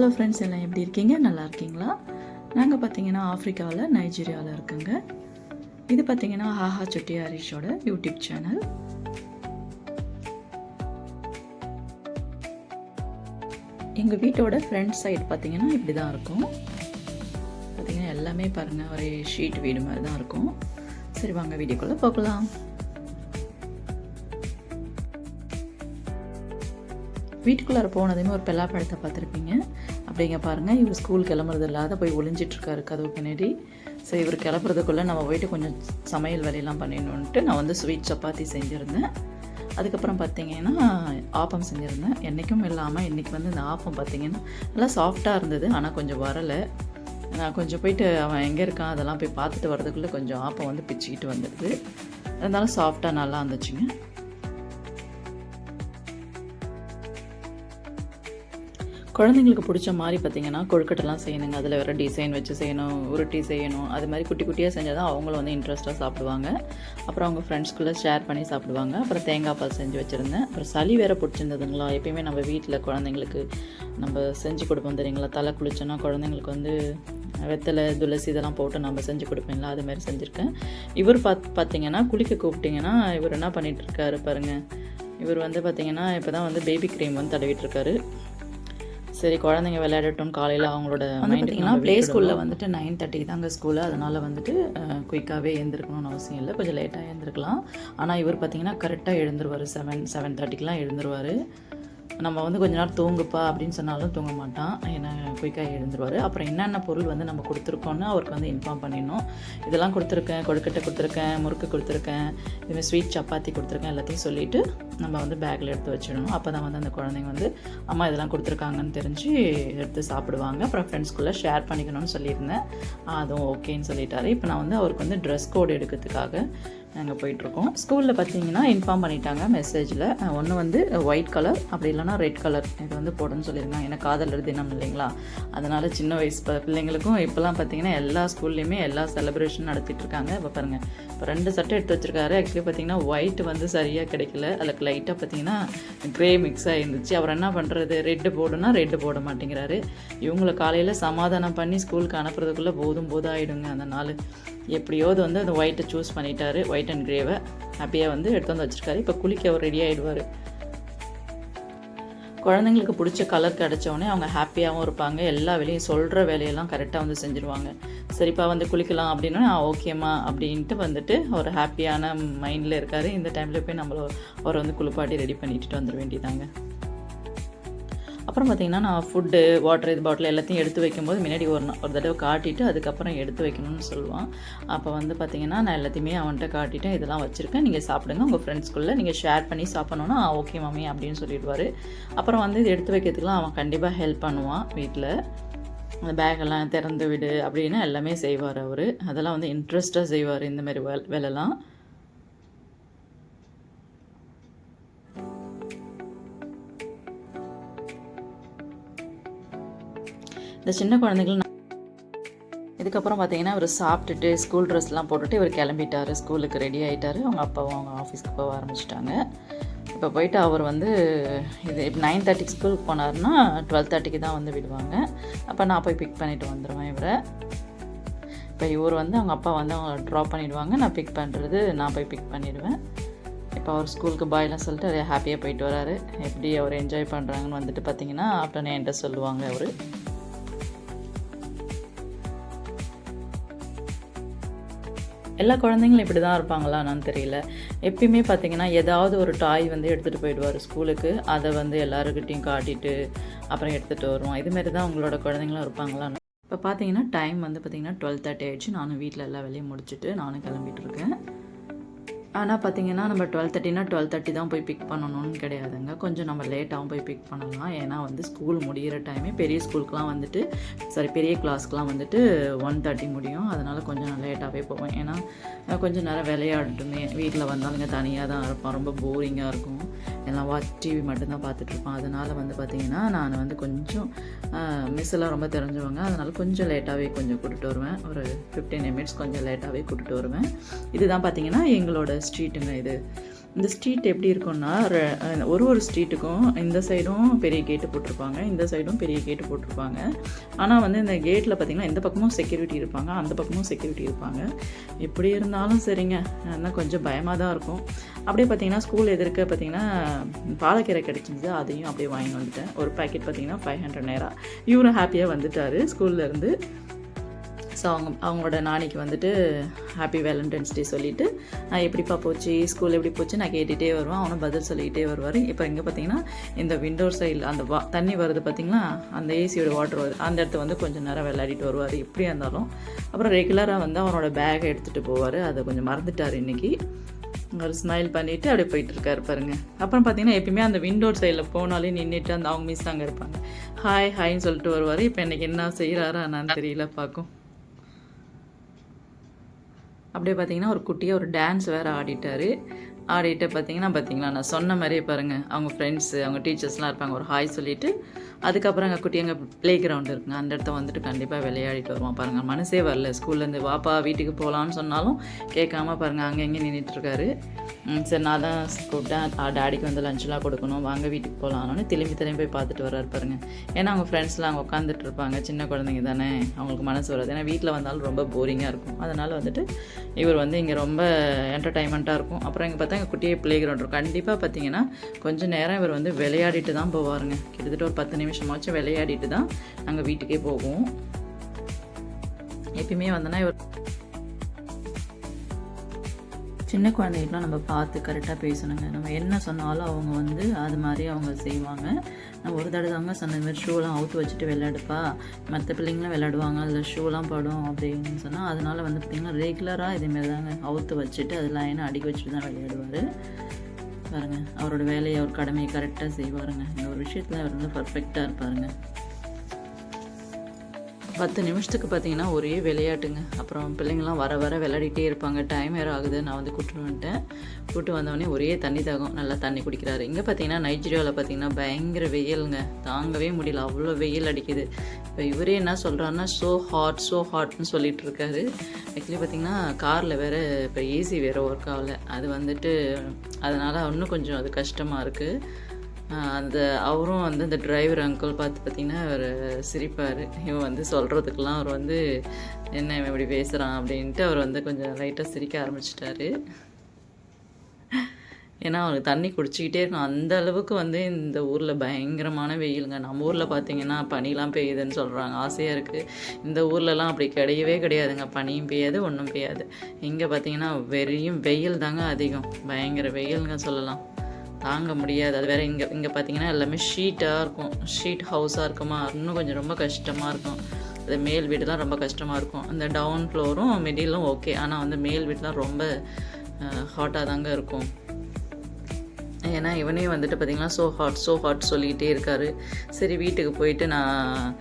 Hello friends எல்லாம் எப்படி இருக்கீங்க? நல்லா இருக்கீங்களா? நாங்கள் பார்த்தீங்கன்னா ஆஃப்ரிக்காவில் நைஜீரியாவில் இருக்கோங்க. இது பார்த்தீங்கன்னா ஹாஹா சுட்டி ஹரிஷோட யூடியூப் சேனல். எங்கள் வீட்டோட ஃப்ரண்ட் சைடு பார்த்தீங்கன்னா இப்படி தான் இருக்கும். பார்த்தீங்கன்னா எல்லாமே பாருங்கள் ஒரே ஷீட் வீடு மாதிரி தான் இருக்கும். சரி வாங்க வீடியோக்குள்ளே போகலாம். வீட்டுக்குள்ளார போனதுமே ஒரு பெல்லா பழத்தை பார்த்துருப்பீங்க. அப்படிங்க பாருங்கள் இவர் ஸ்கூல் கிளம்புறது இல்லாத போய் ஒளிஞ்சிட்ருக்காரு கதவு பின்னாடி. ஸோ இவர் கிளம்புறதுக்குள்ளே நம்ம போயிட்டு கொஞ்சம் சமையல் வேலையெல்லாம் பண்ணிடணுன்ட்டு நான் வந்து ஸ்வீட் சப்பாத்தி செஞ்சுருந்தேன். அதுக்கப்புறம் பார்த்தீங்கன்னா ஆப்பம் செஞ்சுருந்தேன். என்றைக்கும் இல்லாமல் இன்றைக்கி வந்து இந்த ஆப்பம் பார்த்தீங்கன்னா நல்லா சாஃப்டாக இருந்தது ஆனால் கொஞ்சம் வரலை. நான் கொஞ்சம் போயிட்டு அவன் எங்கே இருக்கான் அதெல்லாம் போய் பார்த்துட்டு வரதுக்குள்ளே கொஞ்சம் ஆப்பம் வந்து பிச்சுக்கிட்டு வந்துடுது. அதனால சாஃப்டாக நல்லா இருந்துச்சுங்க. குழந்தைங்களுக்கு பிடிச்ச மாதிரி பார்த்தீங்கன்னா கொழுக்கட்டெல்லாம் செய்யணுங்க. அதில் வேறு டிசைன் வச்சு செய்யணும் உருட்டி செய்யணும். அது மாதிரி குட்டி குட்டியாக செஞ்சால் தான் அவங்களும் வந்து இன்ட்ரெஸ்ட்டாக சாப்பிடுவாங்க. அப்புறம் அவங்க ஃப்ரெண்ட்ஸ்குள்ளே ஷேர் பண்ணி சாப்பிடுவாங்க. அப்புறம் தேங்காய் பால் செஞ்சு வச்சுருந்தேன். அப்புறம் சளி வேறு பிடிச்சிருந்ததுங்களா? எப்பயுமே நம்ம வீட்டில் குழந்தைங்களுக்கு நம்ம செஞ்சு கொடுப்போம் தெரியுங்களா? தலை குளிச்சோன்னா குழந்தைங்களுக்கு வந்து வெத்தலை துளசி இதெல்லாம் போட்டு நம்ம செஞ்சு கொடுப்பீங்களா அது மாதிரி செஞ்சுருக்கேன். இவர் பாத் பார்த்தீங்கன்னா குளிக்க கூப்பிட்டிங்கன்னா இவர் என்ன பண்ணிகிட்ருக்காரு பாருங்கள் இவர் வந்து பார்த்தீங்கன்னா இப்போ தான் வந்து பேபி க்ரீம் வந்து தடவிட்டுருக்காரு சரி குழந்தைங்க விளையாடட்டும். காலையில் அவங்களோட பார்த்தீங்கன்னா ப்ளே ஸ்கூலில் வந்துட்டு நைன் தேர்ட்டிக்கு தாங்க ஸ்கூலு அதனால் வந்துட்டு குயிக்காகவே எழுந்திருக்கணும்னு அவசியம் இல்லை. கொஞ்சம் லேட்டாக எழுந்திருக்கலாம். ஆனால் இவர் பார்த்தீங்கன்னா கரெக்டாக எழுந்துருவார். Seven seven தேர்ட்டிக்கெலாம் எழுந்துருவார். நம்ம வந்து கொஞ்ச நேரம் தூங்குப்பா அப்படின்னு சொன்னாலும் தூங்க மாட்டான். ஏன்னா குயிக்காக எழுந்துருவார். அப்புறம் என்னென்ன பொருள் வந்து நம்ம கொடுத்துருக்கோன்னு அவருக்கு வந்து இன்ஃபார்ம் பண்ணிடணும். இதெல்லாம் கொடுத்துருக்கேன் கொழுக்கட்டை கொடுத்துருக்கேன் முறுக்கு கொடுத்துருக்கேன் இதுமாதிரி ஸ்வீட் சப்பாத்தி கொடுத்துருக்கேன் எல்லாத்தையும் சொல்லிவிட்டு நம்ம வந்து பேக்கில் எடுத்து வச்சிடணும். அப்போ தான் வந்து அந்த குழந்தைங்க வந்து அம்மா இதெல்லாம் கொடுத்துருக்காங்கன்னு தெரிஞ்சு எடுத்து சாப்பிடுவாங்க. அப்புறம் ஃப்ரெண்ட்ஸ்குள்ளே ஷேர் பண்ணிக்கணும்னு சொல்லியிருந்தேன். அதுவும் ஓகேன்னு சொல்லிட்டாரு. இப்போ நான் வந்து அவருக்கு வந்து ட்ரெஸ் கோட் எடுக்கிறதுக்காக நாங்கள் போயிட்டுருக்கோம். ஸ்கூலில் பார்த்தீங்கன்னா இன்ஃபார்ம் பண்ணிட்டாங்க மெசேஜில் ஒன்று வந்து ஒயிட் கலர் அப்படி இல்லைனா ரெட் கலர் இது வந்து போடணும்னு சொல்லியிருந்தாங்க. ஏன்னா காதலர் தினம் இல்லைங்களா? அதனால் சின்ன வயசு ப பிள்ளைங்களுக்கும் இப்போலாம் பார்த்தீங்கன்னா எல்லா ஸ்கூல்லையுமே எல்லா செலிப்ரேஷன் நடத்திட்டு இருக்காங்க இப்போ பாருங்கள் இப்போ ரெண்டு சட்டை எடுத்து வச்சிருக்காரு. ஆக்சுவலி பார்த்தீங்கன்னா ஒயிட் வந்து சரியாக கிடைக்கல. அதுக்கு லைட்டாக பார்த்தீங்கன்னா க்ரே மிக்ஸ் ஆகிருந்துச்சு அவர் என்ன பண்ணுறது ரெட்டு போடுனா ரெட்டு போட மாட்டேங்கிறாரு. இவங்களை காலையில் சமாதானம் பண்ணி ஸ்கூலுக்கு அனுப்புறதுக்குள்ளே போதும் போதும் ஆகிடுங்க அந்த நாள். எப்படியோது வந்து அந்த ஒயிட்டை சூஸ் பண்ணிட்டாரு. ஒயிட் அண்ட் கிரேவை ஹாப்பியாக வந்து எடுத்து வந்து வச்சுருக்காரு. இப்போ குளிக்க அவர் ரெடி ஆகிடுவார் குழந்தைங்களுக்கு பிடிச்ச கலர் கிடச்சோடனே அவங்க ஹாப்பியாகவும் இருப்பாங்க. எல்லா வேலையும் சொல்கிற வேலையெல்லாம் கரெக்டாக வந்து செஞ்சுருவாங்க. சரிப்பா வந்து குளிக்கலாம் அப்படின்னா ஓகேம்மா அப்படின்ட்டு வந்துட்டு ஒரு ஹாப்பியான மைண்டில் இருக்கார். இந்த டைமில் போய் நம்மள அவரை வந்து குளிப்பாட்டி ரெடி பண்ணிட்டு வந்துட வேண்டியதாங்க. அப்புறம் பார்த்திங்கன்னா நான் ஃபுட்டு வாட்டர் இது பாட்டில் எல்லாத்தையும் எடுத்து வைக்கும்போது முன்னாடி ஒரு ஒரு தடவை காட்டிட்டு அதுக்கப்புறம் எடுத்து வைக்கணும்னு சொல்லுவான். அப்போ வந்து பார்த்திங்கன்னா நான் எல்லாத்தையுமே அவன்கிட்ட காட்டிட்டேன். இதெல்லாம் வச்சுருக்கேன். நீங்கள் சாப்பிடுங்க. உங்கள் ஃப்ரெண்ட்ஸ்குள்ளே நீங்கள் ஷேர் பண்ணி சாப்பிட்ணுன்னா ஓகே மாமி அப்படின்னு சொல்லிடுவார். அப்புறம் வந்து இது எடுத்து வைக்கிறதுக்குலாம் அவன் கண்டிப்பாக ஹெல்ப் பண்ணுவான் வீட்டில் அந்த பேக்கெல்லாம் திறந்து விடு அப்படின்னு எல்லாமே செய்வார் அவர். அதெல்லாம் வந்து இன்ட்ரெஸ்ட்டாக செய்வார் இந்தமாதிரி வேலைலாம். இந்த சின்ன குழந்தைகள் இதுக்கப்புறம் பார்த்தீங்கன்னா அவர் சாப்பிட்டுட்டு ஸ்கூல் ட்ரெஸ்லாம் போட்டுட்டு இவர் கிளம்பிட்டார். ஸ்கூலுக்கு ரெடி ஆகிட்டார் அவங்க அப்பாவும் அவங்க ஆஃபீஸ்க்கு போக ஆரம்பிச்சிட்டாங்க. இப்போ போயிட்டு அவர் வந்து இது இப்போ நைன் தேர்ட்டிக்கு ஸ்கூலுக்கு போனார்னா டுவெல் தேர்ட்டிக்கு தான் வந்து விடுவாங்க. அப்போ நான் போய் பிக் பண்ணிவிட்டு வந்துடுவேன் இவரை. இப்போ இவர் வந்து அவங்க அப்பா வந்து அவங்க ட்ராப் பண்ணிவிடுவாங்க நான் பிக் பண்ணுறது நான் போய் பிக் பண்ணிவிடுவேன் இப்போ அவர் ஸ்கூலுக்கு பாய்லாம் சொல்லிட்டு ஹாப்பியாக போயிட்டு வராரு. எப்படி அவர் என்ஜாய் பண்ணுறாங்கன்னு வந்துட்டு பார்த்தீங்கன்னா அப்படின்னு என்கிட்ட சொல்லுவாங்க அவர். எல்லா குழந்தைங்களும் இப்படி தான் இருப்பாங்களா நான் தெரியல. எப்பயுமே பார்த்தீங்கன்னா ஏதாவது ஒரு டாய் வந்து எடுத்துகிட்டு போயிடுவார் ஸ்கூலுக்கு அதை வந்து எல்லாருக்கிட்டையும் காட்டிட்டு அப்புறம் எடுத்துகிட்டு வருவோம். இதுமாரி தான் உங்களோட குழந்தைங்களும் இருப்பாங்களா? இப்போ பார்த்தீங்கன்னா டைம் வந்து பார்த்தீங்கன்னா டுவெல் தேர்ட்டி ஆயிடுச்சு. நானும் வீட்டில் எல்லா வேலையும் முடிச்சுட்டு நானும் கிளம்பிட்டு இருக்கேன். ஆனால் பார்த்தீங்கன்னா நம்ம டுவெல் தேர்ட்டினா டுவெல் தேர்ட்டி தான் போய் பிக் பண்ணணும்னு கிடையாதுங்க. கொஞ்சம் நம்ம லேட்டாகவும் போய் பிக் பண்ணலாம். ஏன்னா வந்து ஸ்கூல் முடிகிற டைமே பெரிய ஸ்கூலுக்குலாம் வந்துட்டு சாரி பெரிய கிளாஸ்க்குலாம் வந்துட்டு ஒன் தேர்ட்டி முடியும். அதனால் கொஞ்சம் நான் லேட்டாகவே போவேன். ஏன்னா கொஞ்சம் நேரம் விளையாடட்டுமே. வீட்டில் வந்தாலுங்க தனியாக தான் இருப்பான் ரொம்ப போரிங்காக இருக்கும். எல்லாம் வாட்ச் டிவி மட்டும்தான் பார்த்துட்ருப்பான் அதனால் வந்து பார்த்திங்கன்னா நான் வந்து கொஞ்சம் மிஸ் எல்லாம் ரொம்ப தெரிஞ்சவங்க. அதனால் கொஞ்சம் லேட்டாகவே கொஞ்சம் கூட்டிகிட்டு வருவேன். ஒரு ஃபிஃப்டீன் மினிட்ஸ் கொஞ்சம் லேட்டாகவே கூட்டிகிட்டு வருவேன். இதுதான் பார்த்திங்கன்னா எங்களோட ஸ்ட்ரீட்டுங்க இது? இந்த ஸ்ட்ரீட் எப்படி இருக்கும்னா ஒரு ஒரு ஸ்ட்ரீட்டுக்கும் இந்த சைடும் பெரிய கேட்டு போட்டிருப்பாங்க இந்த சைடும் பெரிய கேட்டு போட்டிருப்பாங்க. ஆனால் வந்து இந்த கேட்டில் பார்த்தீங்கன்னா இந்த பக்கமும் செக்யூரிட்டி இருப்பாங்க அந்த பக்கமும் செக்யூரிட்டி இருப்பாங்க. எப்படி இருந்தாலும் சரிங்க ஆனால் கொஞ்சம் பயமாக தான் இருக்கும். அப்படியே பார்த்தீங்கன்னா ஸ்கூல் எதிர்க்க பார்த்தீங்கன்னா பாலக்கீரை கிடைச்சிருந்தது அதையும் அப்படியே வாங்கி வந்துட்டேன். ஒரு பாக்கெட் பார்த்தீங்கன்னா ஃபைவ் ஹண்ட்ரட் நேரா இவரும் ஹாப்பியாக வந்துட்டார். ஸ்கூல்லேருந்து ஸோ அவங்க அவங்களோட நாளைக்கு வந்துட்டு ஹாப்பி வேலண்டைன்ஸ் டே சொல்லிட்டு நான் எப்படிப்பா போச்சு? ஸ்கூல் எப்படி போச்சு? நான் கேட்டுகிட்டே வருவேன். அவனும் பதில் சொல்லிக்கிட்டே வருவார். இப்போ இங்கே பார்த்தீங்கன்னா இந்த விண்டோ சைடில் அந்த வா தண்ணி வருது பார்த்தீங்களா அந்த ஏசியோட வாட்டர் வருது அந்த இடத்த வந்து கொஞ்சம் நேரம் விளையாடிட்டு வருவார். எப்படியா இருந்தாலும். அப்புறம் ரெகுலராக வந்து அவனோட பேக்கை எடுத்துகிட்டு போவார். அதை கொஞ்சம் மறந்துட்டார் இன்றைக்கி ஒரு ஸ்மைல் பண்ணிவிட்டு அப்படியே போயிட்டுருக்காரு பாருங்க. அப்புறம் பார்த்தீங்கன்னா எப்பயுமே அந்த விண்டோ சைடில் போனாலே நின்றுட்டு அந்த அவங்க மிஸ் அங்கே இருப்பாங்க. ஹாய் ஹாய்ன்னு சொல்லிட்டு வருவார். இப்போ இன்றைக்கி என்ன செய்கிறாரா நான் தெரியல பார்க்கும் அப்படியே பார்த்தீங்கன்னா ஒரு குட்டியாக ஒரு டான்ஸ் வேறு ஆடிட்டாரு. ஆடிட்டு பார்த்தீங்கன்னா பார்த்தீங்களா? நான் சொன்ன மாதிரியே பாருங்கள் அவங்க ஃப்ரெண்ட்ஸு அவங்க டீச்சர்ஸ்லாம் இருப்பாங்க. ஒரு ஹாய் சொல்லிட்டு அதுக்கப்புறம் அங்கே குட்டி அங்கே ப்ளே கிரவுண்ட் இருக்குங்க. அந்த இடத்த வந்துட்டு கண்டிப்பாக விளையாடிட்டு வருவான் பாருங்கள் மனசே வரல. ஸ்கூல்லேருந்து வாப்பா வீட்டுக்கு போகலான்னு சொன்னாலும் கேட்காம பாருங்கள் அங்கே எங்கே நின்றுட்டுருக்காரு சரி நான் தான் கூப்பிட்டேன். டேடிக்கு வந்து லஞ்செலாம் கொடுக்கணும். வாங்க வீட்டுக்கு போகலான்னு திரும்பி திரும்பி போய் பார்த்துட்டு வர்றாரு பாருங்க. ஏன்னா அவங்க ஃப்ரெண்ட்ஸ்லாம் அங்கே உட்காந்துட்டு இருப்பாங்க. சின்ன குழந்தைங்க தானே. அவங்களுக்கு மனசு வராது. ஏன்னா வீட்டில் வந்தாலும் ரொம்ப போரிங்காக இருக்கும். அதனால் வந்துட்டு இவர் வந்து இங்கே ரொம்ப என்டர்டைன்மெண்ட்டாக இருக்கும். அப்புறம் இங்கே தான் எங்கள் குட்டியே ப்ளே கிரவுண்ட் இருக்கும். கண்டிப்பாக பார்த்தீங்கன்னா கொஞ்சம் நேரம் இவர் வந்து விளையாடிட்டு தான் போவாருங்க. கிட்டத்தட்ட ஒரு பத்து நிமிஷமாச்சும் விளையாடிட்டு தான் நாங்கள் வீட்டுக்கே போவோம். எப்பயுமே வந்தோன்னா இவர் சின்ன குழந்தைகளுக்குலாம் நம்ம பார்த்து கரெக்டாக பேசணுங்க. நம்ம என்ன சொன்னாலும் அவங்க வந்து அது மாதிரி அவங்க செய்வாங்க. நான் ஒரு தடவை தாங்க சொன்ன மாதிரி ஷூலாம் அவுத்து வச்சுட்டு விளையாடுப்பா. மற்ற பிள்ளைங்களும் விளையாடுவாங்க அதில் ஷூலாம் படும் அப்படின்னு சொன்னால் அதனால் வந்து பார்த்திங்கன்னா ரெகுலராக இதேமாரி தாங்க அவுத்து வச்சுட்டு அது லைனை அடிக்க வச்சுட்டு தான் விளையாடுவார். பாருங்கள் அவரோட வேலையை அவர் கடமையை கரெக்டாக செய்வாருங்க. இந்த ஒரு விஷயத்தில் அவர் வந்து பர்ஃபெக்டாக இருப்பாருங்க. பத்து நிமிஷத்துக்கு பார்த்தீங்கன்னா ஒரே விளையாட்டுங்க. அப்புறம் பிள்ளைங்கள்லாம் வர வர விளையாடிட்டே இருப்பாங்க. டைம் வேறு ஆகுது. நான் வந்து கூட்டு வந்துட்டேன். கூட்டு வந்தவொடனே ஒரே தண்ணி தாகம். நல்லா தண்ணி குடிக்கிறாரு. இங்கே பார்த்தீங்கன்னா நைஜீரியாவில் பார்த்தீங்கன்னா பயங்கர வெயிலுங்க. தாங்கவே முடியல. அவ்வளோ வெயில் அடிக்குது. இப்போ இவரே என்ன சொல்கிறாருன்னா ஸோ ஹாட் ஸோ ஹாட்னு சொல்லிட்டு இருக்காரு. ஆக்சுவலி பார்த்தீங்கன்னா காரில் வேறு இப்போ ஏசி வேறு ஒர்க் ஆகலை. அது வந்துட்டு அதனால் இன்னும் கொஞ்சம் அது கஷ்டமாக இருக்குது அந்த அவரும் வந்து அந்த டிரைவர் அங்கிள் பார்த்து பார்த்தீங்கன்னா அவர் சிரிப்பார். இவன் வந்து சொல்கிறதுக்கெல்லாம் அவர் வந்து என்ன இவன் இப்படி பேசுகிறான் அப்படின்ட்டு அவர் வந்து கொஞ்சம் லைட்டாக சிரிக்க ஆரம்பிச்சிட்டாரு. ஏன்னா அவனுக்கு தண்ணி குடிச்சிக்கிட்டே இருக்கும் அந்த அளவுக்கு வந்து இந்த ஊரில் பயங்கரமான வெயிலுங்க. நம்ம ஊரில் பார்த்தீங்கன்னா பனிலாம் பெய்யுதுன்னு சொல்கிறாங்க ஆசையாக இருக்குது இந்த ஊர்லலாம் அப்படி கிடையவே கிடையாதுங்க. பனியும் பெய்யாது ஒன்றும் பெய்யாது. இங்கே பார்த்தீங்கன்னா வெறியும் வெயில் தாங்க அதிகம். பயங்கர வெயிலுங்க சொல்லலாம். தாங்க முடியாது. அது வேறு இங்கே இங்கே பார்த்தீங்கன்னா எல்லாமே ஷீட்டாக இருக்கும். ஷீட் ஹவுஸாக இருக்குமா? இன்னும் கொஞ்சம் ரொம்ப கஷ்டமாக இருக்கும். அது மேல் வீடுலாம் ரொம்ப கஷ்டமாக இருக்கும். அந்த டவுன் ஃப்ளோரும் மிடிலும் ஓகே ஆனால் வந்து மேல் வீடுலாம் ரொம்ப ஹாட்டாக தாங்க இருக்கும். ஏன்னா இவனே வந்துட்டு பார்த்தீங்கன்னா ஸோ ஹாட் ஸோ ஹாட் சொல்லிக்கிட்டே இருக்காரு. சரி வீட்டுக்கு போயிட்டு நான்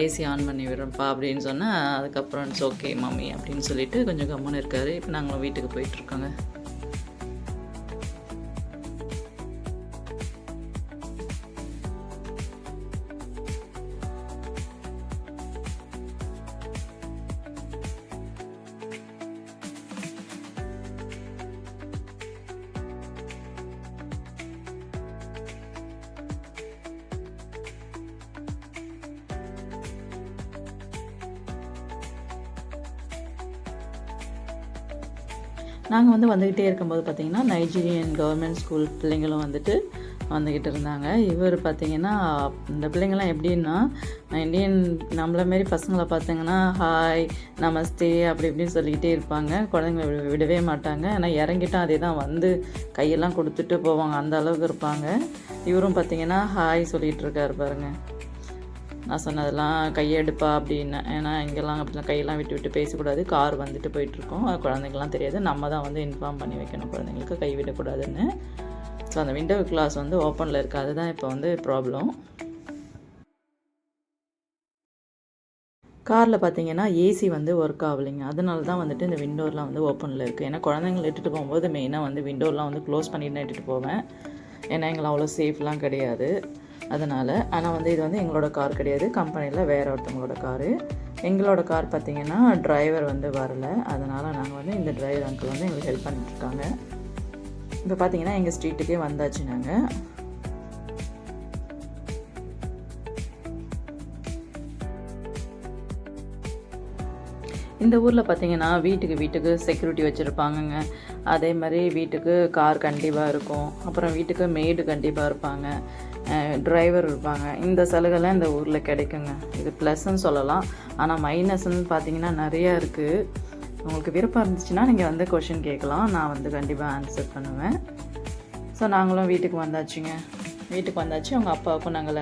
ஏசி ஆன் பண்ணி விடுறேன்ப்பா அப்படின்னு சொன்னால் அதுக்கப்புறம் இட்ஸ் ஓகே மம்மி அப்படின்னு சொல்லிட்டு கொஞ்சம் கம்முன்னு இருக்காரு. இப்போ நாங்களும் வீட்டுக்கு போயிட்டுருக்கோங்க நாங்கள் வந்து வந்துக்கிட்டே இருக்கும்போது பார்த்திங்கன்னா நைஜீரியன் கவர்மெண்ட் ஸ்கூல் பிள்ளைங்களும் வந்துட்டு வந்துக்கிட்டு இருந்தாங்க. இவர் பார்த்தீங்கன்னா இந்த பிள்ளைங்கள்லாம் எப்படின்னா இந்தியன் நம்மள மாரி பசங்களை பார்த்தீங்கன்னா ஹாய் நமஸ்தே அப்படி இப்படின்னு சொல்லிக்கிட்டே இருப்பாங்க. குழந்தைங்கள விடவே மாட்டாங்க. ஆனால் இறங்கிட்டோம் அதே தான் வந்து கையெல்லாம் கொடுத்துட்டு போவாங்க. அந்த அளவுக்கு இருப்பாங்க. இவரும் பார்த்தீங்கன்னா ஹாய் சொல்லிகிட்டு இருக்காரு பாருங்க. நான் சொன்னதெல்லாம் கையெடுப்பா அப்படின்னு. ஏன்னா இங்கெல்லாம் அப்படிலாம் கையெல்லாம் விட்டு விட்டு பேசக்கூடாது. கார் வந்துட்டு போயிட்டுருக்கோம். அது குழந்தைங்கலாம் தெரியாது. நம்ம தான் வந்து இன்ஃபார்ம் பண்ணி வைக்கணும். குழந்தைங்களுக்கு கை விடக்கூடாதுன்னு. ஸோ அந்த விண்டோ கிளாஸ் வந்து ஓப்பனில் இருக்குது அதுதான் இப்போ வந்து ப்ராப்ளம் காரில் பார்த்தீங்கன்னா ஏசி வந்து ஒர்க் ஆகலைங்க. அதனால தான் வந்துட்டு இந்த விண்டோர்லாம் வந்து ஓப்பனில் இருக்குது ஏன்னா குழந்தைங்களை இட்டுட்டு போகும்போது மெயினாக வந்து விண்டோர்லாம் வந்து க்ளோஸ் பண்ணிட்டு நான் இட்டுட்டு போவேன். ஏன்னா எங்களை அவ்வளோ சேஃப்லாம் கிடையாது. அதனால் ஆனால் வந்து இது வந்து எங்களோட கார் கிடையாது. கம்பெனியில் வேற ஒருத்தவங்களோட காரு எங்களோட கார் பார்த்தீங்கன்னா டிரைவர் வந்து வரல. அதனால் நாங்கள் வந்து இந்த டிரைவர் அங்கிள் வந்து எங்களுக்கு ஹெல்ப் பண்ணிட்டுருக்காங்க இப்போ பார்த்தீங்கன்னா எங்கள் ஸ்ட்ரீட்டுக்கே வந்தாச்சு நாங்கள் இந்த ஊரில் பார்த்தீங்கன்னா வீட்டுக்கு வீட்டுக்கு செக்யூரிட்டி வச்சுருப்பாங்கங்க. அதே மாதிரி வீட்டுக்கு கார் கண்டிப்பாக இருக்கும். அப்புறம் வீட்டுக்கு மெய்டு கண்டிப்பாக இருப்பாங்க. டிரைவர் இருப்பாங்க. இந்த சலுகைலாம் இந்த ஊரில் கிடைக்குங்க. இது ப்ளஸ்ன்னு சொல்லலாம். ஆனால் மைனஸ்ன்னு பார்த்தீங்கன்னா நிறையா இருக்குது உங்களுக்கு விருப்பம் இருந்துச்சுன்னா நீங்கள் வந்து கொஷின் கேட்கலாம். நான் வந்து கண்டிப்பாக ஆன்சர் பண்ணுவேன். ஸோ நாங்களும் வீட்டுக்கு வந்தாச்சுங்க. வீட்டுக்கு வந்தாச்சு. அவங்க அப்பாவுக்கும் நாங்கள்